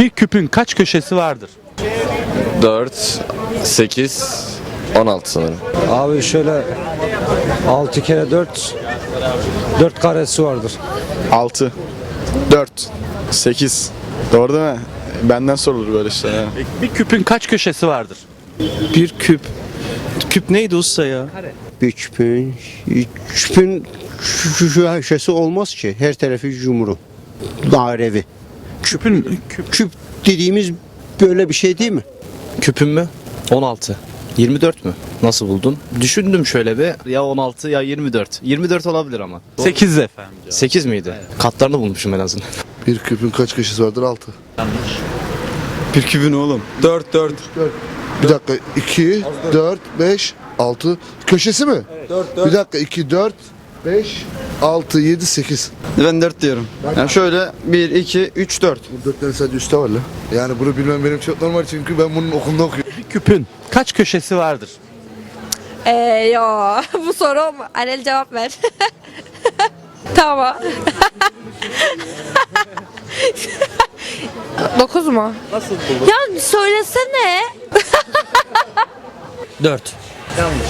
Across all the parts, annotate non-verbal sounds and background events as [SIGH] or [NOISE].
Bir küpün kaç köşesi vardır? 4, 8, 16 sanırım. Abi şöyle 6 kere 4 4 karesi vardır. 6, 4, 8. Doğru değil mi? Benden sorulur böyle işte ya. Bir küpün kaç köşesi vardır? Bir küp. Küp neydi usta ya? Bir küpün, küpün şu, şu köşesi olmaz ki. Her tarafı yumru. Dairevi. Küpün küp Küp dediğimiz böyle bir şey değil mi? Küpün mü? 16. 24 mü? Nasıl buldun? Düşündüm şöyle bir. Ya 16 ya 24. 24 olabilir ama. 8 efendim. 8 miydi? Katlarını bulmuşum en azından. Bir küpün kaç köşesi vardır? 6. Bir küpün oğlum. 4, 4. Bir dakika 2, 4, 5, 6. Köşesi mi? 4, 4. Bir dakika 2, 4, 5, 6, 7, 8. Ben 4 diyorum. Yani şöyle 1, 2, 3, 4. Bu dörtlerin sadece üstte var lan. Yani bunu bilmem benim çok normal çünkü ben bunun okulunda okuyorum. Bir [LAUGHS] küpün kaç köşesi vardır? Ee, yo [LAUGHS] bu soru Anel cevap ver. [LAUGHS] tamam. Dokuz mu? Nasıl buldun? Ya söylesene. 4. Yanlış.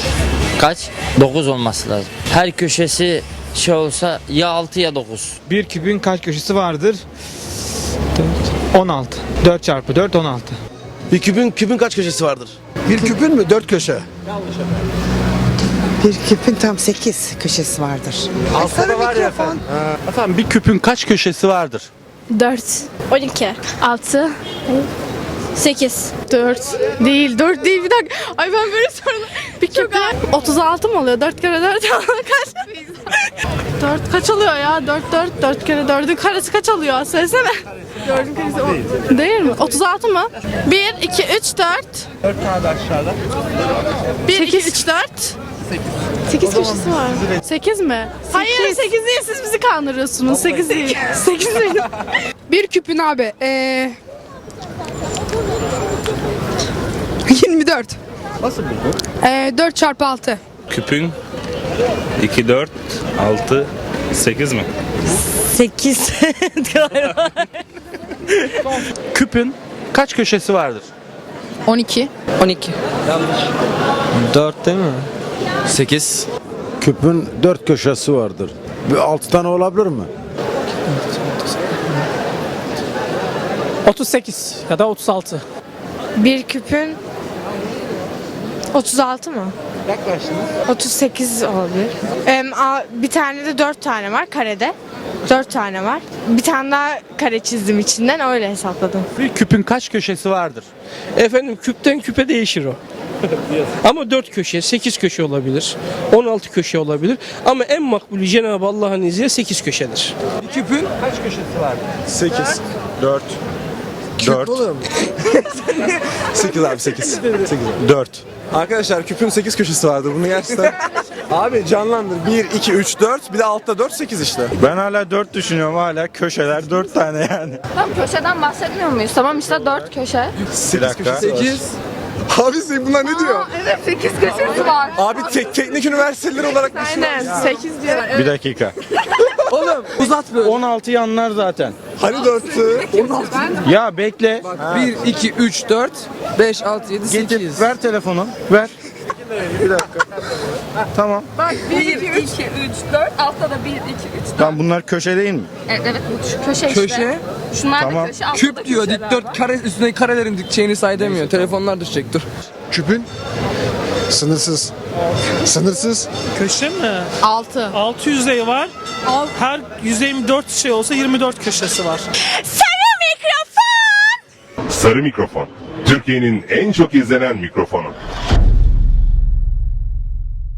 Kaç? 9 olması lazım. Her köşesi şey olsa ya 6 ya 9. Bir küpün kaç köşesi vardır? 4, 16. 4 çarpı 4 16. Bir küpün küpün kaç köşesi vardır? Bir küpün mü? 4 köşe. Bir küpün tam 8 köşesi vardır. Altta var ya efendim. Efendim bir küpün kaç köşesi vardır? 4. 12. 6. 8. 4 değil 4 değil bir dakika. Ay ben böyle sorun. Bir küp 36 mı oluyor? 4 kere 4 [LAUGHS] kaç? 4 kaç oluyor ya? 4 4 4 kere 4'ün karesi kaç oluyor? Söylesene. 4'ün karesi o. Değil mi? 36 mı? 1 2 3 4 4 tane aşağıda. 1 2 3 4 8 köşesi var. 8 mi? Hayır 8 değil siz bizi kandırıyorsunuz. 8 değil. 8 değil. Bir küpün abi. Ee, [LAUGHS] 24. Nasıl buldun? Ee, 4 çarpı 6. Küpün 2, 4, 6, 8 mi? 8 [LAUGHS] galiba. Küpün kaç köşesi vardır? 12. 12. 4 değil mi? 8. Küpün 4 köşesi vardır. 6 tane olabilir mi? 38 ya da 36. Bir küpün 36 mı? Yaklaştınız. 38 olabilir. Bir tane de 4 tane var karede. 4 tane var. Bir tane daha kare çizdim içinden öyle hesapladım. Bir küpün kaç köşesi vardır? Efendim küpten küpe değişir o. [LAUGHS] Ama 4 köşe, 8 köşe olabilir. 16 köşe olabilir. Ama en makbulü Cenab-ı Allah'ın izniyle 8 köşedir. Küpün Kaç köşesi vardır? 8, 4, 4. [LAUGHS] 8 abi 8. 8 4. Arkadaşlar küpün 8 köşesi vardır. Bunu gerçekten [LAUGHS] Abi canlandır. 1 2 3 4 bir de altta 4 8 işte. Ben hala 4 düşünüyorum hala köşeler 4 tane yani. Tam köşeden bahsetmiyor muyuz? Tamam işte 4 köşe. 8 köşesi 8. Abi sen bunlar ne diyor? Evet 8 köşesi var. Abi tek teknik üniversiteler olarak düşün. Aynen 8 diyor. Bir dakika. [LAUGHS] Oğlum uzat böyle. 16 yanlar zaten. Hani 4'tü? Ya bekle. 1, 2, 3, 4, 5, 6, 7, Getir ver telefonu. Ver. Bir dakika. Tamam. 1, 2, 3, 4. Altta da 1, 2, 3, 4. Tamam bunlar köşe değil mi? Evet, evet bu şu köşe işte. Köşe. Şunlar Tamam. da köşe. altta da Küp diyor köşeler var. dikdört kare üstündeki karelerin dikçeğini say demiyor. Telefonlar düşecek dur. Küpün sınırsız. Sınırsız. Köşe mi? 6. 6 yüzey var. Her yüzeyin 4 şey olsa 24 köşesi var. Sarı mikrofon. Türkiye'nin en çok izlenen mikrofonu.